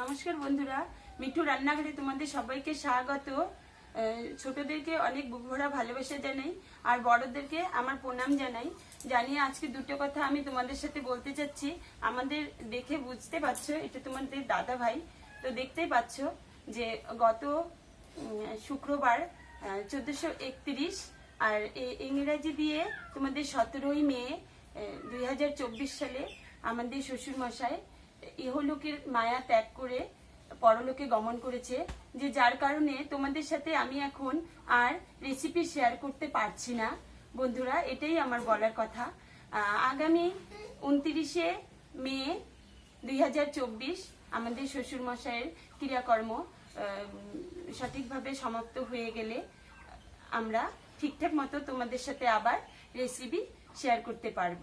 নমস্কার বন্ধুরা, মিঠু রান্নাঘরে তোমাদের সবাইকে স্বাগত। ছোটদেরকে অনেক বুক ভরা ভালোবাসা জানাই, আর বড়দেরকে আমার প্রণাম জানাই। জানিয়ে আজকে দুটো কথা আমি তোমাদের সাথে বলতে চাচ্ছি। আমাদের দেখে বুঝতে পারছ, এটা তোমাদের দাদা ভাই তো দেখতেই পাচ্ছ যে গত শুক্রবার চোদ্দশো একত্রিশ, আর ইংরেজি দিয়ে তোমাদের সতেরোই মে দুই হাজার চব্বিশ সালে আমাদের শ্বশুর মশাই ইহলোকের মায়া ত্যাগ করে পরলোকে গমন করেছে, যে যার কারণে তোমাদের সাথে আমি এখন আর রেসিপি শেয়ার করতে পারছি না। বন্ধুরা, এটাই আমার বলার কথা। আগামী উনত্রিশে মে দুই হাজার চব্বিশ আমাদের শ্বশুর মশাইয়ের ক্রিয়াকর্ম সঠিকভাবে সমাপ্ত হয়ে গেলে আমরা ঠিকঠাক মতো তোমাদের সাথে আবার রেসিপি শেয়ার করতে পারব।